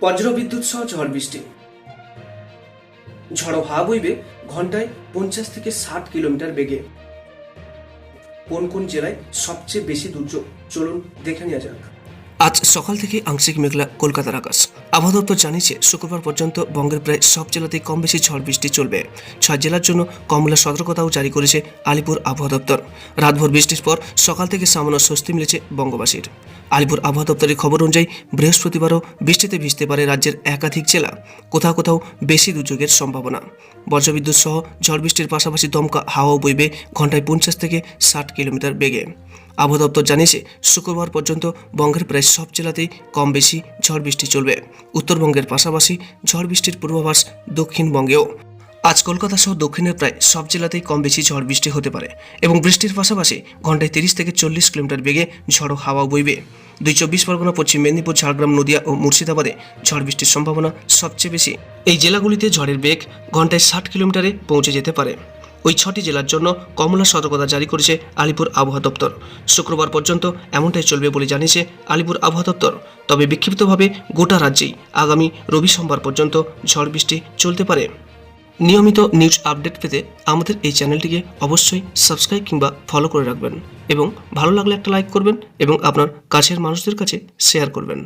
বজ্রবিদ্যুৎ সহ ঝড় বৃষ্টি। ঝড়ো হাওয়া বইবে ঘন্টায় পঞ্চাশ থেকে ষাট কিলোমিটার বেগে। কোন কোন জেলায় সবচেয়ে বেশি দুর্যোগ? চলুন দেখে নেওয়া যাক। আজ সকাল থেকে আংশিক মেঘলা কলকাতার আকাশ। আবহাওয়া দপ্তর জানিয়েছে, শুক্রবার পর্যন্ত বঙ্গের প্রায় সব জেলাতেই কম বেশি ঝড় বৃষ্টি চলবে। ছয় জেলার জন্য কমলা সতর্কতাও জারি করেছে আলিপুর আবহাওয়া দপ্তর রাতভর বৃষ্টির পর সকাল থেকে সামান্য স্বস্তি মিলেছে বঙ্গবাসীর। আলিপুর আবহাওয়া দপ্তরের খবর অনুযায়ী, বৃহস্পতিবারও বৃষ্টিতে ভিজতে পারে রাজ্যের একাধিক জেলা। কোথাও কোথাও বেশি দুর্যোগের সম্ভাবনা। বজ্রবিদ্যুৎ সহ ঝড় বৃষ্টির পাশাপাশি দমকা হাওয়াও বইবে ঘন্টায় পঞ্চাশ থেকে ষাট কিলোমিটার বেগে। আবহাওয়া দপ্তর জানিয়েছে, শুক্রবার পর্যন্ত বঙ্গের প্রায় সব জেলাতেই কম বেশি ঝড় বৃষ্টি চলবে। উত্তরবঙ্গের পাশাপাশি ঝড় বৃষ্টির পূর্বাভাস দক্ষিণবঙ্গেও। আজ কলকাতা সহ দক্ষিণের প্রায় সব জেলাতেই কম বেশি ঝড় বৃষ্টি হতে পারে এবং বৃষ্টির পাশাপাশি ঘন্টায় তিরিশ থেকে চল্লিশ কিলোমিটার বেগে ঝড়ো হাওয়া বইবে। দুই চব্বিশ পরগনা, পশ্চিম মেদিনীপুর, ঝাড়গ্রাম, নদিয়া ও মুর্শিদাবাদে ঝড় বৃষ্টির সম্ভাবনা সবচেয়ে বেশি। এই জেলাগুলিতে ঝড়ের বেগ ঘন্টায় ষাট কিলোমিটারে পৌঁছে যেতে পারে। ওই ছটি জেলার জন্য কমলা সতর্কতা জারি করেছে আলিপুর আবহাওয়া দপ্তর। শুক্রবার পর্যন্ত এমনটাই চলবে বলে জানিয়েছে আলিপুর আবহাওয়া দপ্তর। তবে বিক্ষিপ্তভাবে গোটা রাজ্যেই আগামী রবি সোমবার পর্যন্ত ঝড় বৃষ্টি চলতে পারে। নিয়মিত নিউজ আপডেট পেতে আমাদের এই চ্যানেলটিকে অবশ্যই সাবস্ক্রাইব কিংবা ফলো করে রাখবেন এবং ভালো লাগলে একটা লাইক করবেন এবং আপনার কাছের মানুষদের কাছে শেয়ার করবেন।